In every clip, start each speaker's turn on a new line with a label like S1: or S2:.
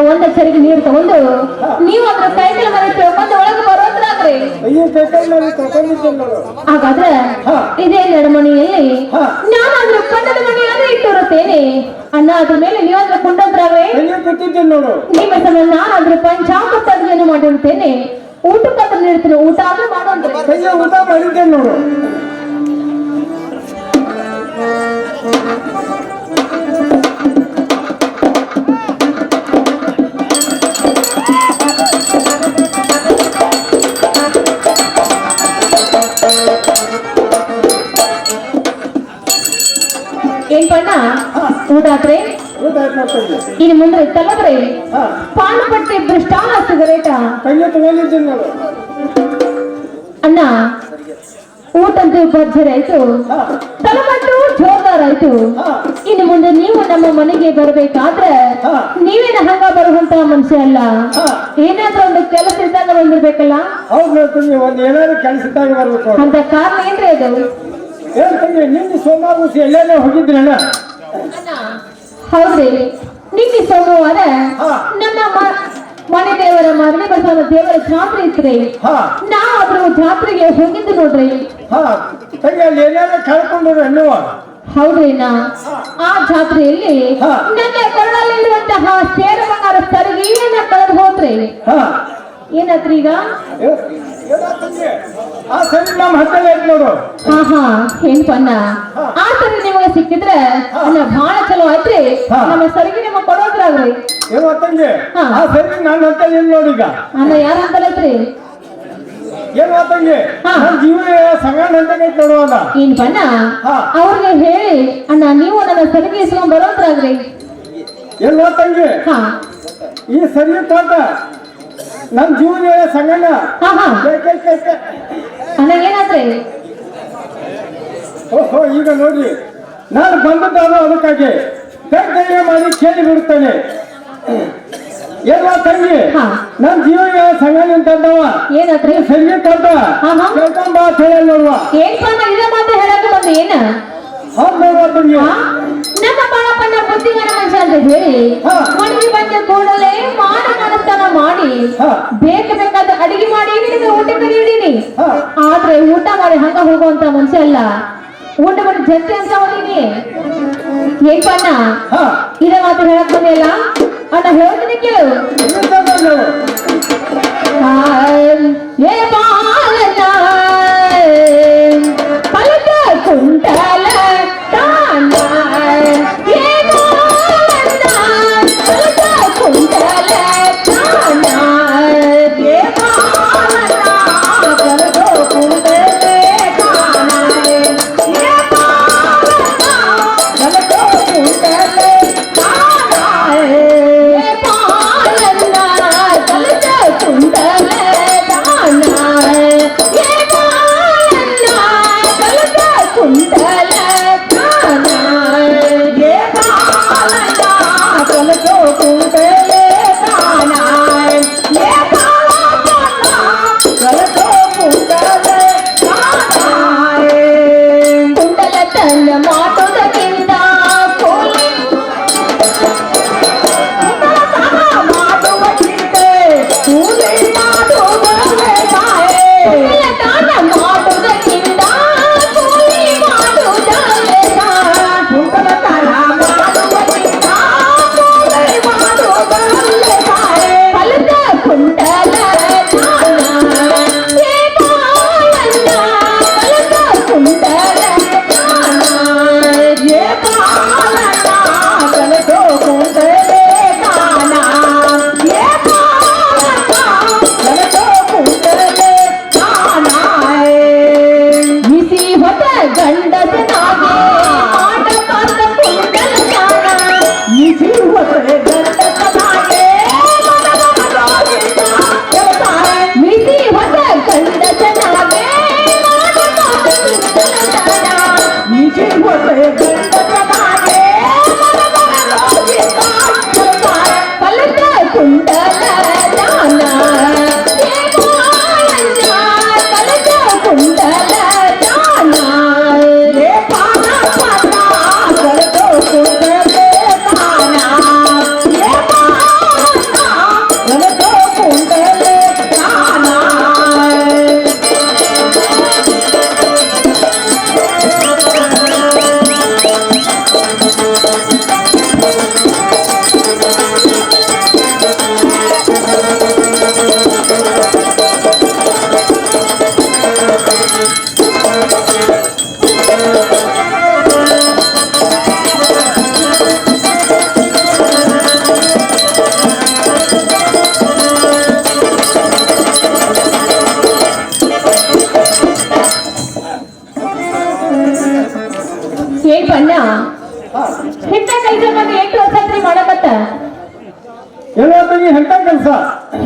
S1: ಅಣ್ಣ ಒಂದ ಚರಿಗೆ ನೀರು ತಗೊಂಡು ನೀವು ಅದ್ರ ಸೈಕಲ್ ಮನೆ ತಿಳ್ಕೊಂಡು ಒಳಗೆ ಬರೋದ್ರಾಗ್ರಿ ಹಾಗಾದ್ರೆ. ಇದೇ ನಡಮಣಿಯಲ್ಲಿ. ನಾನು ಅದ್ರ ಕಣ್ಣದ ಮನೆಯಾದ್ರೆ ಇಟ್ಟಿರುತ್ತೇನೆ ಅಣ್ಣ ಅದ್ರ ಮೇಲೆ ನೀವು ಅದ್ರ ಕೊಂಡೋದ್ರಾಗ್ರಿ ನಿಮ್ಮ ಸಮ ನಾನು ಅದ್ರ ಪಂಚಾಂಗ ಅಡುಗೆಯನ್ನು ಮಾಡಿರುತ್ತೇನೆ. ಊಟಕ್ಕೆ ಅದ್ರ ನೀಡ್ತೀನಿ ಊಟ ಆದ್ರೂ ಮಾಡೋಂದ್ರೆ
S2: ಅಯ್ಯೋ ಊಟ ಮಾಡಿದ್ದೆ ನೋಡು.
S1: ಏನ್ ಊಟ
S2: ಊಟ ನೋಡ್ತಂದೆ
S1: ಇನ್ನು ಮುಂದೆ ತಲಬ್ರೆ
S2: ಹಾ.
S1: ಪಾನ್ ಪಟ್ಟಿ ಭ್ರಷ್ಟಾನ ಸಿಗರೇಟ
S2: ಕೈಯ
S1: ಅಣ್ಣ ಊಟಂತೂ ಅಂತ ಆಯ್ತು?
S2: ಹಾ.
S1: ತಲಮಟ್ಟು ಜೋರ್ದಾರ್ ಆಯ್ತು?
S2: ಹಾ.
S1: ಇನ್ನು ಮುಂದೆ ನೀವು ನಮ್ಮ ಮನೆಗೆ ಬರಬೇಕಾದ್ರೆ ನೀವೇನ ಹಂಗ ಬರುವಂತ ಮನುಷ್ಯ ಅಲ್ಲ? ಏನಾದ್ರೂ ಒಂದು ಕೆಲಸ ಇದ್ದಾಗ ಬಂದಿರ್ಬೇಕಲ್ಲ. ಅಂತ ಕಾರಣ ಏನ್ರಿ ಅದು?
S2: ನಿನ್ನೆ ಸೋಮವಾರ ಎಲ್ಲೇನೋ ಹೋಗಿದ್ರಣ್ಣ
S1: ಹೌದ್ರಿ. ನಿನ್ನೆ ಸೋಮವಾರ. ನಮ್ಮ ಮನೆ ದೇವರ ಮರಳಿ ಬಸವನ ದೇವರ ಜಾತ್ರೆ ಇತ್ರಿ. ನಾವು ಅದ್ರ ಜಾತ್ರೆಗೆ ಹೋಗಿದ್ದು ನೋಡ್ರಿ?
S2: ಕಳ್ಕೊಂಡು ಅನ್ನುವ.
S1: ಹೌದ್ರಿ ನಾ ಆ ಜಾತ್ರೆಯಲ್ಲಿ. ನನ್ನ ಕೊರಳಲ್ಲಿರುವಂತಹ ಸೇರ ಬಂಗಾರ ಸರಿಗೆಯನ್ನ ಕಳೆದು ಹೋದ್ರಿ ಏನಾತ್ರಿ ಈಗ?
S2: ಆ ಸರಿ ನಮ್ಮ ಹತ್ತಲ್ಲ ಐತ್ ನೋಡು.
S1: ಹಾ ಹಾ ಏನ್ ಪನ್ನ? ಆ ಸರಿ ನಿಮಗೆ ಸಿಕ್ಕಿದ್ರೆ ಬಹಳ ಚಲೋ
S2: ಹಾ.
S1: ನಮ್ಮ ಸರಿಗೆ ನಿಮಗೆ ಕೊಡೋದ್ರಾಗ್ರಿ
S2: ಏನೋ. ಆ ಸರಿ ನನ್ನ ಹತ್ತ ಏನ್
S1: ಯಾರ ಅಂತಲೈತ್ರಿ
S2: ಏನೋ ತಂಗಿ
S1: ಹಾ.
S2: ನನ್ನ ಜೀವನ ಸಂಗಣ್ಣ ಅಂತ ಐತ್ ನೋಡುವಾಗ
S1: ಏನ್. ಅವ್ರಿಗೆ ಹೇಳಿ ಅಣ್ಣ ನೀವು ನನ್ನ ಸರಿಗೆ ಇಸ್ಕೊಂಡ್ ಬರೋದ್ರಾಗ್ರಿ
S2: ಏನೋ ತಂಗಿ
S1: ಹಾ.
S2: ಈ ಸರಿ ತೋಟ ನನ್ನ ಜೀವನ ಸಂಗಣ್ಣ.
S1: ಸಣ್ಣ ಹಾ.
S2: ಕೈ ಕೈ ಕೈ ಕೈ
S1: ಏನಾದ್ರಿ
S2: ಓಹೋ ಈಗ ನೋಡ್ರಿ ನಾನು ಬಂದದ್ದಾನು ಅದಕ್ಕಾಗಿ. ಕೈಯ ಮಾಡಿ ಕೇಳಿ ಬಿಡುತ್ತೇನೆ. ಎಲ್ಲ ತಂಗಿ
S1: ಹಾ.
S2: ನನ್ನ ಜೀವನ ಸಂಗಣ್ಣ ಅಂತ ಅಂದವ
S1: ಏನಾದ್ರಿ
S2: ಸರಿ ತೋಟ
S1: ಹಾ, ಹಾ.
S2: ಕೇಳ್ಕೊಂಡ್ ಬಾ ಅಂತ ಹೇಳಿ ನೋಡುವ.
S1: ಏನ್ ಮಾತು ಬಂದು ಏನ?
S2: ಹೌದು ನೋಡುವ ತಂಗಿ?
S1: ನಮ್ಮ ಬಾಳಪ್ಪನ ಬುದ್ಧಿಗರ ಮನುಷ್ಯ ಹೇಳಿ. ಮನೆಗೆ ಬಂದ ಕೂಡಲೇ ಮಾನ ಮಾಡಿ. ಬೇಕ ಬೇಕಾದ ಅಡಿಗೆ ಮಾಡಿ ಊಟಕ್ಕೆ ನೀಡೀನಿ. ಆದ್ರೆ ಊಟ ಮಾಡಿ ಹಂಗ ಹೋಗುವಂತ ಮನುಷ್ಯ ಅಲ್ಲ ಊಟ ಮಾಡಿ ಜಲ್ದಿ ಅಂತ ಹೋದೀನಿ. ಏನ್ ಇದ ಮಾತು ಹೇಳಕ್ ಬಂದಿಲ್ಲ ಅಣ್ಣ ಹೇಳ್ತೀನಿ ಕೇಳು.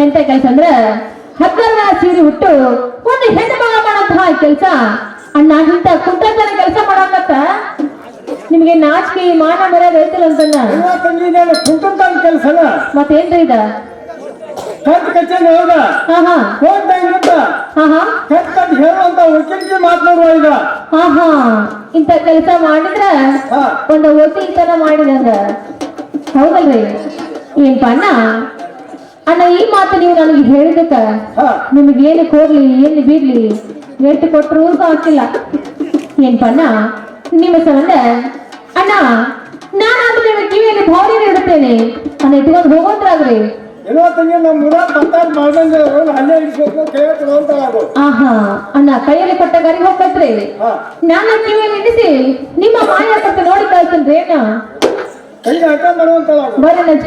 S2: ಎಂತ ಕೆಲಸ
S1: ಅಂದ್ರೆ ಹಗ್ಗರ ಸೀರೆ ಹುಟ್ಟು ಒಂದು ಹೆಣ್ಣು ಮಗ ಮಾಡಂತಹ ಕೆಲಸ. ಅಣ್ಣ ಇಂತ ಕುಂಟತನ ಕೆಲಸ ಮಾಡಾಕತ್ತ ನಿಮ್ಗೆ ನಾಚಿಕೆ ಮಾನ ಮರ್ಯಾದೆ ಐತಿಲ್ಲ ಅಂತಂದ?
S2: ಕುಂಟತನ ಕೆಲಸ
S1: ಮತ್ತೇನ್ರಿ ಇದ?
S2: ಕಟ್ ಕಚೇರಿ ಹೌದ
S1: ಹಾ ಹಾ
S2: ಫೋನ್ ಇರುತ್ತ
S1: ಹಾ ಹಾ
S2: ಕಟ್ ಕಟ್ ಹೇಳುವಂತ ವಕೀಲಿಗೆ ಮಾತನಾಡುವ ಈಗ.
S1: ಹಾ ಹಾ ಇಂತ ಕೆಲಸ ಮಾಡಿದ್ರ ಒಂದು ಒತ್ತಿತನ ಮಾಡಿದಂಗ. ಹೌದಲ್ರಿ? ಏನ್ಪ ಅಣ್ಣ? ಅಣ್ಣ ಈ ಮಾತು ನೀವು ನನಗೆ ಹೇಳಿದಕ್ಕ ನಿಮಗೆ ಏನು ಕೊಡ್ಲಿ ಏನು ಬೀರ್ಲಿ ಎಷ್ಟು ಕೊಟ್ಟರು ಆಗ್ತಿಲ್ಲ ಏನ್ಪ ಅಣ್ಣ ನಿಮ್ಮ ಸಂಬಂಧ? ಅಣ್ಣ ನಾನು ನಿಮಗೆ ಕಿವಿಯಲ್ಲಿ ಭಾವನೆ ಇಡುತ್ತೇನೆ ಅಣ್ಣ ಇಟ್ಕೊಂಡು ಹೋಗೋದ್ರಾಗ್ರಿ
S2: ಎಲ್ಲ ತಂಗಿ ನಮ್ಮ ಮಾಡ್ದಂಗೆ ಅಲ್ಲೇ ಇಡ್ಬೇಕು
S1: ಆಹಾ ಅಣ್ಣ ಕೈಯಲ್ಲಿ ಕೊಟ್ಟ ಗರಿ ಹೋಗ್ಬೇಕ್ರಿ ನಾನು ಕಿವಿಯಲ್ಲಿ ಇಡಿಸಿ ನಿಮ್ಮ ಮಾಯ ಕೊಟ್ಟು ನೋಡಿ ಕಳ್ಸನ್ರಿ ಅಣ್ಣ.
S2: ಕೈ ಹಾಕ
S1: ಬರ್ರಿ ನಚ್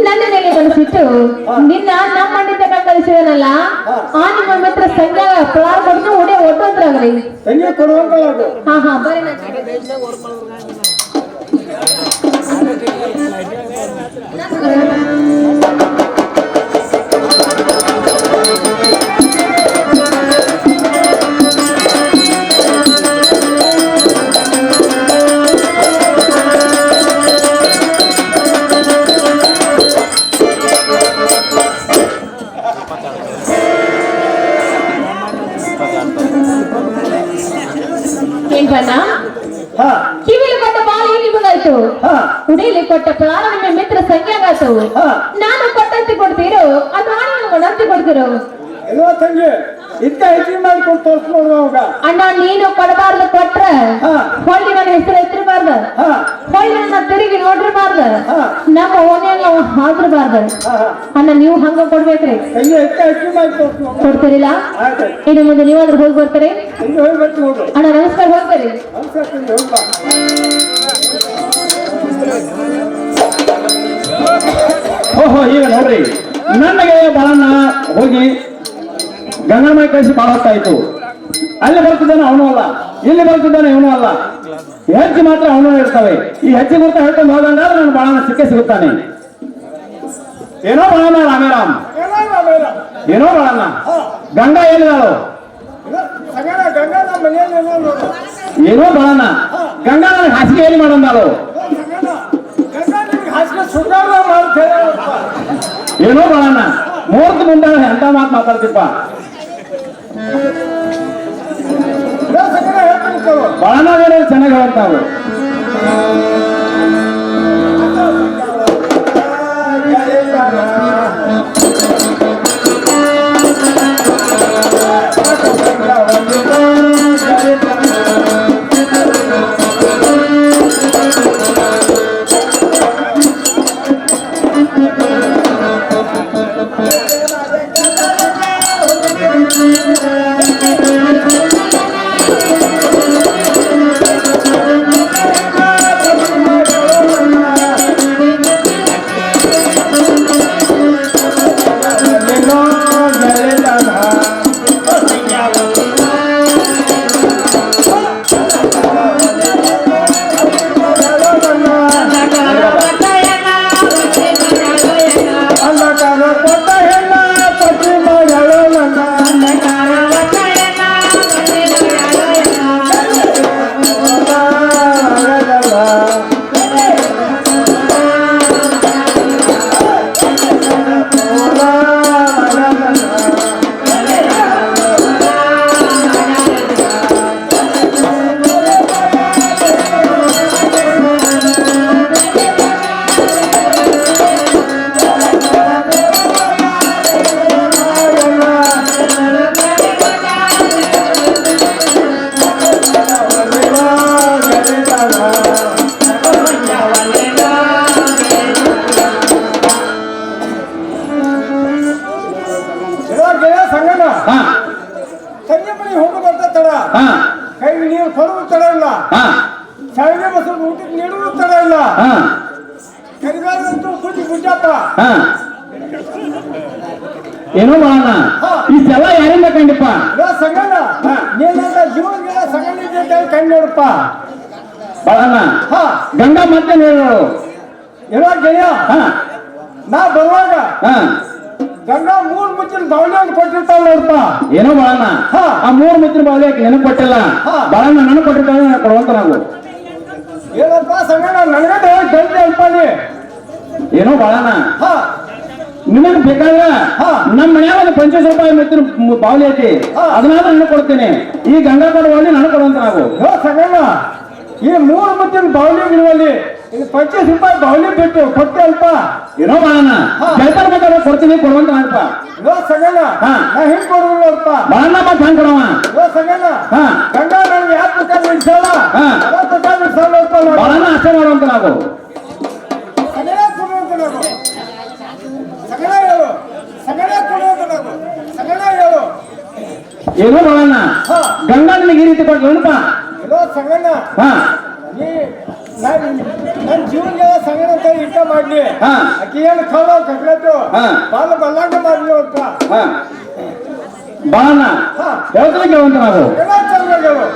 S1: ನನ್ನ ಮೇಲೆ ಮನಸ್ಸಿಟ್ಟು ನಿನ್ನ ನಮ್ಮ ಮಣ್ಣಿಂದ ಕಳಿಸಿದನಲ್ಲ ಆ ನಿಮ್ಮ ಮಿತ್ರ ಸಂಘ ಪ್ಲಾರ್ ಕೊಡ್ತು ಉಡೆ ಒಟ್ಟೋದ್ರಾಗ್ರಿ
S2: ತಂಗಿ ಕೊಡುವಂಗಲ್ಲ ಅದು.
S1: ಹಾ ಹಾ ಬರ್ರಿ ನಚ್ ಮಿತ್ರ ಸಂಖ್ಯಾಗಾತು. ನಾನು ಕೊಟ್ಟಂತೆ ಕೊಡ್ತೀರೋ ಅಥವಾ ನಾನು ಕೊಡಂತೆ ಕೊಡ್ತೀರೋ?
S2: ಎಲ್ಲ ತಂಗಿ? ಹೆಚ್ಚಿಗೆ ಮಾಡಿಕೊಂಡು ತೋರಿಸ್ಬೋದು ಅವಾಗ.
S1: ಅಣ್ಣ ನೀನು ಕೊಡಬಾರ್ದು ಕೊಟ್ರ. ಹೊಳ್ಳಿ ನನ್ನ ಹೆಸರು ಎತ್ತಿರಬಾರ್ದು. ಹೊಳ್ಳಿ ನನ್ನ ತಿರುಗಿ ನೋಡಿರಬಾರ್ದು. ನಮ್ಮ ಓನ್ಯಾಗ ಹಾದ್ರಬಾರ್ದು
S2: ಹಾ ಹಾ.
S1: ಅಣ್ಣ ನೀವು ಹಂಗ ಕೊಡ್ಬೇಕ್ರಿ.
S2: ಮಾಡಿ
S1: ಕೊಡ್ತೀರಿಲ್ಲ? ಇನ್ನು ಮುಂದೆ ನೀವಾದ್ರೂ ಹೋಗಿ ಬರ್ತೀರಿ? ಅಣ್ಣ ನಮಸ್ಕಾರ ಹೋಗ್ತೀರಿ
S3: ನೋಡ್ರಿ ನನಗೆ ಬಾಳನ್ನ ಹೋಗಿ ಗಂಗನಮೈ ಕಳಿಸಿ ಬಾಳ ಹೊತ್ತಾಯ್ತು ಅಲ್ಲಿ ಬರ್ತಿದ್ದಾನೆ ಅವನು ಅಲ್ಲ. ಇಲ್ಲಿ ಬರ್ತಿದ್ದಾನೆ ಇವನು ಅಲ್ಲ. ಹೆಚ್ಚು ಮಾತ್ರ ಅವನು ಇರ್ತವೆ ಈ ಹೆಚ್ಚು ಗುರ್ತ ಹೇಳ್ಕೊಂಡು ಹೋದಂಗಾದ್ರೆ ನನ್ನ ಬಾಳನ ಸಿಕ್ಕೇ ಸಿಗುತ್ತಾನೆ. ಏನೋ ಬಾಳನ ರಾಮೇರಾಮ್. ಏನೋ ಬಾಳಣ್ಣ ಗಂಗಾ ಏನಿದಾಳು
S2: ಏನೋ
S3: ಬಾಳನ ಗಂಗಾ ನನಗೆ ಹಾಸಿಗೆ ಏನು ಮಾಡಂದಾಳು.
S2: ಹಾಸಿಗೆ ಸುಧಾರ ಮಾಡ್ತೇವೆ
S3: ಏನೋ ಬಾಳನ್ನ ಮೂರ್ತ ಮುಂದೆ ಎಂತ ಮಾತು ಮಾತಾಡ್ತಿಪ್ಪ? ಬಾಳನ ಚೆನ್ನಾಗಿ ಹೇಳ್ತಾವು
S2: ಊಟಕ್ಕೆ ನೀಡುವುದು ತರ ಇಲ್ಲ.
S3: ಹಾ.
S2: ಗುಡ್ಡಪ್ಪ
S3: ಹಾ. ಏನೋ ಮಾಡೋಣ. ಇಷ್ಟೆಲ್ಲ ಯಾರಿಂದ ಕಂಡಿಪ್ಪ?
S2: ಲೋ ಸಂಗಣ್ಣ ನೀನಂತ ಜೀವನಗೆಲ್ಲ ಸಂಗಣ್ಣ ಇದೆ ಅಂತ ಹೇಳಿ ಕಣ್ಣು ನೋಡಪ್ಪ.
S3: ಬಾಳಣ್ಣ.
S2: ಹಾ.
S3: ಗಂಗಾ ಮತ್ತೆ ಹೇಳೋಳು
S2: ಏನೋ ಗೆಳೆಯ.
S3: ಹಾ.
S2: ನಾ ಬರುವಾಗ
S3: ಹಾ.
S2: ಗಂಗಾ ಮೂರ್ ಮುಚ್ಚಿನ ಅಂತ ಕೊಟ್ಟಿರ್ತಾಳ ನೋಡಪ್ಪ.
S3: ಏನೋ ಬಾಳಣ್ಣ.
S2: ಹಾ.
S3: ಆ ಮೂರು ಮಿತ್ರ ಬಾಳಿ ನೆನಪು ಕೊಟ್ಟಿಲ್ಲ. ಬಾಳಣ್ಣ ನನಗೆ ಕೊಟ್ಟಿರ್ತಾನೆ ನನಗೆ ಕೊಡುವಂತ ನಾವು.
S2: ಏನಪ್ಪ ಸಂಗಣ್ಣ ನನಗಂತ ಗಂಟೆ ನೀ
S3: ಏನೋ ಬಾಳಣ
S2: ಹಾ.
S3: ನಿಮಗೆ ಬೇಕಾದ್ರೆ
S2: ಹಾ.
S3: ನಮ್ಮ ಮನ್ಯಾಗ ಒಂದು ಪಂಚಾಯತ್ ರೂಪಾಯಿ ಮಿತ್ರ ಬಾವಲಿ ಐತಿ. ಅದನ್ನಾದ್ರೂ ನಾನು ಕೊಡ್ತೀನಿ. ಈ ಗಂಗಾ ಕೊಡುವಲ್ಲಿ ನಾನು ಕೊಡುವಂತ ನಾವು
S2: ಸಂಗಣ್ಣ ಈ ಮೂರು ಮುಚ್ಚಿನ ಬಾವಲಿ ಬಿಡುವಲ್ಲಿ ಇದು ರೂಪಾಯಿ ಬಾವಲಿ ಬಿಟ್ಟು ಕೊಟ್ಟೆ ಅಲ್ಪ.
S3: ಏನೋ ಮಾಡೋಣ?
S2: ಹಾ.
S3: ಬೇಕಾದ್ರೆ ಕೊಡ್ತೀನಿ ಕೊಡುವಂತ ಅಲ್ಪ
S2: ಯೋ ಸಂಗಣ್ಣ
S3: ಹಾ.
S2: ನಾ ಹಿಂಗ್ ಕೊಡುದಿಲ್ಲ ನೋಡಪ್ಪ.
S3: ಬಾಳಣ್ಣ ಮತ್ತೆ ಹಂಗ್ ಕೊಡವ
S2: ಯೋ ಸಂಗಣ್ಣ
S3: ಹಾ.
S2: ಗಂಗಾ ನನಗೆ ಯಾವ ಪ್ರಕಾರ. ಯಾವ ಪ್ರಕಾರ ನೋಡಪ್ಪ ನಾನು.
S3: ಬಾಳಣ್ಣ ಅಷ್ಟೇ ಮಾಡುವಂತ ನಾವು.
S2: ಸಗಣ ಕೊಡುವಂತ ನಾವು. ಸಗಣ ಹೇಳು. ಸಗಣ ಕೊಡುವಂತ ನಾವು. ಸಗಣ ಹೇಳು.
S3: ಏನೋ. ಗಂಗಾ ನಿನಗೆ ಈ ರೀತಿ
S2: ಎಲ್ಲೋ ಸಂಗಣ್ಣ.
S3: ಹಾ.
S2: ನೀ ನನ್ ನನ್ನ ಸಂಗಣ ಅಂತ ಇಷ್ಟ ಮಾಡ್ಲಿ.
S3: ಹಾ.
S2: ಆಕಿ ಏನು ಕಳ್ಳ ಕಟ್ಲತ್ತು
S3: ಹಾ.
S2: ಬಾಲ ಬಲ್ಲಾಂಡ ಮಾಡ್ಲಿ ಅಂತ
S3: ಹಾ. ಬಾಳಣ್ಣ
S2: ಹಾ.
S3: ಹೇಳ್ತಾನೆ ಕೇಳುವಂತ ನಾವು?
S2: ಎಲ್ಲ ಚಂದ ಹೇಳು